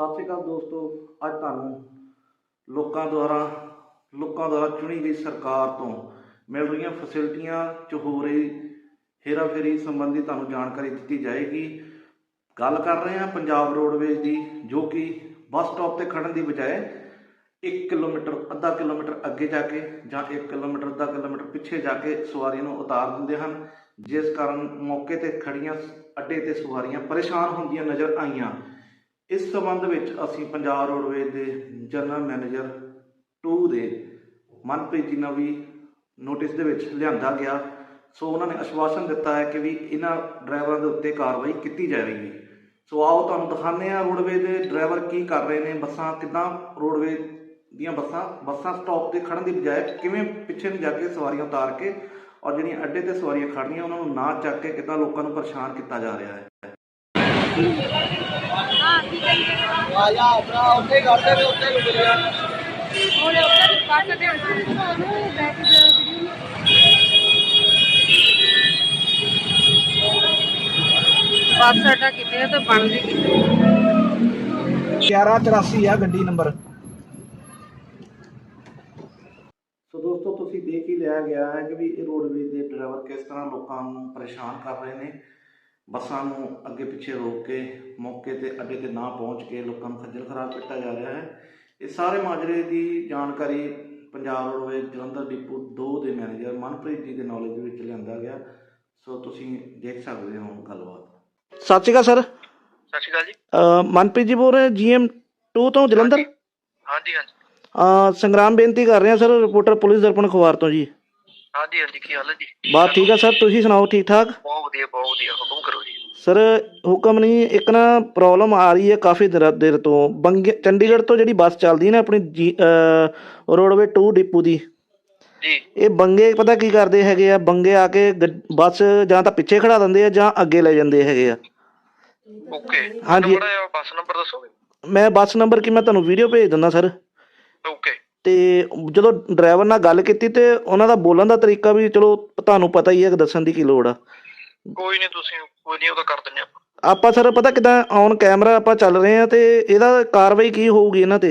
ਸਤਿ ਸ਼੍ਰੀ ਅਕਾਲ ਦੋਸਤੋ, ਅੱਜ ਤੁਹਾਨੂੰ ਲੋਕਾਂ ਦੁਆਰਾ ਲੋਕਾਂ ਦੁਆਰਾ ਚੁਣੀ ਗਈ ਸਰਕਾਰ ਤੋਂ ਮਿਲ ਰਹੀਆਂ ਫੈਸਿਲਿਟੀਆਂ 'ਚ ਹੋ ਰਹੀ ਹੇਰਾਫੇਰੀ ਸੰਬੰਧੀ ਤੁਹਾਨੂੰ ਜਾਣਕਾਰੀ ਦਿੱਤੀ ਜਾਏਗੀ। ਗੱਲ ਕਰ ਰਹੇ ਹਾਂ ਪੰਜਾਬ ਰੋਡਵੇਜ਼ ਦੀ, ਜੋ ਕਿ ਬੱਸ ਸਟਾਪ ਤੇ ਖੜਨ ਦੀ ਬਜਾਏ 1 ਕਿਲੋਮੀਟਰ, ਅੱਧਾ ਕਿਲੋਮੀਟਰ ਅੱਗੇ ਜਾ ਕੇ ਜਾਂ 1 ਕਿਲੋਮੀਟਰ, ਅੱਧਾ ਕਿਲੋਮੀਟਰ ਪਿੱਛੇ ਜਾ ਕੇ ਸਵਾਰੀਆਂ ਨੂੰ ਉਤਾਰ ਦਿੰਦੇ ਹਨ। ਜਿਸ ਕਾਰਨ ਮੌਕੇ ਤੇ ਖੜੀਆਂ ਅੱਡੇ ਤੇ ਸਵਾਰੀਆਂ ਪਰੇਸ਼ਾਨ ਹੁੰਦੀਆਂ ਨਜ਼ਰ ਆਈਆਂ। ਇਸ ਸੰਬੰਧ ਵਿੱਚ ਅਸੀਂ ਪੰਜਾਬ ਰੋਡਵੇਜ਼ ਦੇ ਜਨਰਲ ਮੈਨੇਜਰ 2 ਦੇ ਮਨਪ੍ਰੀਤ ਜੀ ਨਾਲ ਵੀ ਨੋਟਿਸ ਦੇ ਵਿੱਚ ਲਿਆਂਦਾ ਗਿਆ। ਸੋ ਉਹਨਾਂ ਨੇ ਆਸ਼ਵਾਸਨ ਦਿੱਤਾ ਹੈ ਕਿ ਵੀ ਇਹਨਾਂ ਡਰਾਈਵਰਾਂ ਦੇ ਉੱਤੇ ਕਾਰਵਾਈ ਕੀਤੀ ਜਾਵੇਗੀ। ਸੋ ਆਓ ਤੁਹਾਨੂੰ ਦਿਖਾਉਂਦੇ ਹਾਂ ਰੋਡਵੇਜ਼ ਦੇ ਡਰਾਈਵਰ ਕੀ ਕਰ ਰਹੇ ਨੇ। ਬੱਸਾਂ ਕਿੱਦਾਂ ਰੋਡਵੇਜ਼ ਦੀਆਂ ਬੱਸਾਂ ਬੱਸਾਂ ਸਟਾਪ ਤੇ ਖੜਨ ਦੀ ਬਜਾਏ ਕਿਵੇਂ ਪਿੱਛੇ ਨੂੰ ਜਾ ਕੇ ਸਵਾਰੀਆਂ ਉਤਾਰ ਕੇ ਔਰ ਜਿਹੜੀਆਂ ਅੱਡੇ ਤੇ ਸਵਾਰੀਆਂ ਖੜਨੀਆਂ ਉਹਨਾਂ ਨੂੰ ਨਾ ਚੱਕ ਕੇ ਕਿੱਦਾਂ ਲੋਕਾਂ ਨੂੰ ਪਰੇਸ਼ਾਨ ਕੀਤਾ ਜਾ ਰਿਹਾ ਹੈ। ਆ ਜਾ ਆਪਣਾ ਉੱਥੇ ਕਰਦੇ ਉੱਥੇ ਰੁਕ ਵੀਡੀਓ ਬੱਸ ਕਿਤੇ ਆ ਤਾਂ ਬਣਦੀ ਕਿਤੇ 1184 ਆ ਗੱਡੀ ਨੰਬਰ। ਸੋ ਦੋਸਤੋ ਤੁਸੀਂ ਦੇਖ ਹੀ ਲਿਆ ਗਿਆ ਹੈ ਕਿ ਵੀ ਇਹ ਰੋਡਵੇਜ਼ ਦੇ ਡਰਾਈਵਰ ਕਿਸ ਤਰ੍ਹਾਂ ਲੋਕਾਂ ਨੂੰ ਪਰੇਸ਼ਾਨ ਕਰ ਰਹੇ ਨੇ। ਬੱਸਾਂ ਨੂੰ ਅੱਗੇ ਪਿੱਛੇ ਰੋਕ ਕੇ ਮੌਕੇ ਤੇ ਅੱਡੇ ਤੇ ਨਾ ਪਹੁੰਚ ਕੇ ਲੋਕਾਂ ਨੂੰ ਖੱਜਲ ਖਰਾਬ ਕੀਤਾ ਜਾ ਰਿਹਾ ਹੈ। ਇਹ ਸਾਰੇ ਮਾਜਰੇ ਦੀ ਜਾਣਕਾਰੀ ਪੰਜਾਬ ਰੋਡਵੇਜ਼ ਜਲੰਧਰ ਡਿਪੂ 2 ਦੇ ਮੈਨੇਜਰ ਮਨਪ੍ਰੀਤ ਜੀ ਦੇ ਨੌਲੇਜ ਵਿੱਚ ਲਿਆਂਦਾ ਗਿਆ। ਸੋ ਤੁਸੀਂ ਦੇਖ ਸਕਦੇ ਹੋ ਗੱਲਬਾਤ। ਸਤਿ ਸ਼੍ਰੀ ਅਕਾਲ ਸਰ। ਸਤਿ ਸ਼੍ਰੀ ਅਕਾਲ ਜੀ। ਮਨਪ੍ਰੀਤ ਜੀ ਬੋਲ ਰਹੇ ਜੀਐਮ 2 ਤੋਂ ਜਲੰਧਰ? ਹਾਂਜੀ ਹਾਂਜੀ। ਸੰਗਰਾਮ ਬੇਨਤੀ ਕਰ ਰਹੇ ਹਾਂ ਸਰ ਰਿਪੋਰਟਰ ਪੁਲਿਸ ਦਰਪਣ ਅਖਬਾਰ ਤੋਂ ਜੀ। ਹਾਂਜੀ ਹਾਂਜੀ ਕੀ ਹਾਲ ਹੈ ਜੀ? ਬਾਤ ਠੀਕ ਆ ਸਰ ਤੁਸੀਂ ਸੁਣਾਓ ਠੀਕ ਠਾਕ? ਬਹੁਤ ਵਧੀਆ ਬਹੁਤ ਵਧੀਆ ਹੁਕਮ ਕਰੋ ਜੀ। ਸਰ ਹੁਕਮ ਨਹੀਂ ਇੱਕ ਨਾ ਪ੍ਰੋਬਲਮ ਆ ਰਹੀ ਹੈ ਕਾਫੀ ਦਿਨ ਦੇਰ ਤੋਂ। ਬੰਗੇ ਚੰਡੀਗੜ੍ਹ ਤੋਂ ਜਿਹੜੀ ਬੱਸ ਚੱਲਦੀ ਹੈ ਨਾ ਆਪਣੀ ਜੀ ਰੋਡਵੇ 2 ਡਿਪੂ ਦੀ। ਜੀ। ਇਹ ਬੰਗੇ ਪਤਾ ਕੀ ਕਰਦੇ ਹੈਗੇ ਆ? ਬੰਗੇ ਆ ਕੇ ਗੱਡ- ਬੱਸ ਜਾਂ ਤਾਂ ਪਿੱਛੇ ਖੜਾ ਦਿੰਦੇ ਆ ਜਾਂ ਅੱਗੇ ਲੈ ਜਾਂਦੇ ਹੈਗੇ ਆ। ਓਕੇ। ਹਾਂਜੀ। ਨੰਬਰ ਬੱਸ ਨੰਬਰ ਦੱਸੋਗੇ? ਮੈਂ ਬੱਸ ਨੰਬਰ ਕੀ ਮੈਂ ਤੁਹਾਨੂੰ ਵੀਡੀਓ ਭੇਜ ਦਿੰਦਾ ਸਰ। ਓਕੇ। ਤੇ ਜਦੋਂ ਡਰਾਈਵਰ ਨਾਲ ਗੱਲ ਕੀਤੀ ਤੇ ਉਹਨਾਂ ਦਾ ਬੋਲਣ ਦਾ ਤਰੀਕਾ ਵੀ ਚਲੋ ਤੁਹਾਨੂੰ ਪਤਾ ਹੀ ਹੈ ਕਿ ਦੱਸਣ ਦੀ ਕੀ ਲੋੜ ਆ। ਕੋਈ ਨਹੀਂ ਤੁਸੀਂ ਕੋਈ ਨਹੀਂ ਉਹ ਤਾਂ ਕਰ ਦਿੰਦੇ ਆਪਾਂ। ਆਪਾਂ ਸਰ ਪਤਾ ਕਿਦਾਂ ਔਨ ਕੈਮਰਾ ਆਪਾਂ ਚੱਲ ਰਹੇ ਆ ਤੇ ਇਹਦਾ ਕਾਰਵਾਈ ਕੀ ਹੋਊਗੀ ਇਹਨਾਂ ਤੇ?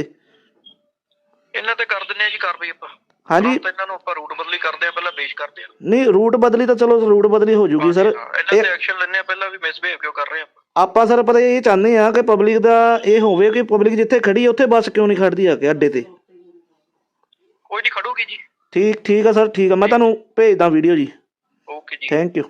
ਇਹਨਾਂ ਤੇ ਕਰ ਦਿੰਦੇ ਆ ਜੀ ਕਾਰਵਾਈ ਆਪਾਂ। ਹਾਂਜੀ। ਤਾਂ ਇਹਨਾਂ ਨੂੰ ਆਪਾਂ ਰੂਟ ਬਦਲੀ ਕਰਦੇ ਆ ਪਹਿਲਾਂ ਪੇਸ਼ ਕਰਦੇ ਆ ਨਹੀਂ ਰੂਟ ਬਦਲੀ ਤਾਂ ਚਲੋ ਰੂਟ ਬਦਲੀ ਹੋ ਜੂਗੀ ਸਰ। ਇਹਨਾਂ ਤੇ ਐਕਸ਼ਨ ਲੈਣੇ ਆ ਪਹਿਲਾਂ ਵੀ ਮਿਸਬਿਹੇਵ ਕਿਉਂ ਕਰ ਰਹੇ ਆ ਆਪਾਂ। ਆਪਾਂ ਸਰ ਪਤਾ ਇਹ ਚਾਹੁੰਦੇ ਆ ਕਿ ਪਬਲਿਕ ਦਾ ਇਹ ਹੋਵੇ ਕਿ ਪਬਲਿਕ ਜਿੱਥੇ ਖੜੀ ਹੈ ਉੱਥੇ ਬੱਸ ਕਿਉਂ ਨਹੀਂ ਖੜਦੀ ਆ ਕੇ ਅੱਡੇ ਤੇ? ਕੋਈ ਨਹੀਂ ਖੜੂਗੀ ਜੀ। ਠੀਕ ਠੀਕ ਆ ਸਰ ਠੀਕ ਆ। ਮੈਂ ਤੁਹਾਨੂੰ ਭੇਜਦਾ ਵੀਡੀਓ ਜੀ। ਓਕੇ ਜੀ। Thank you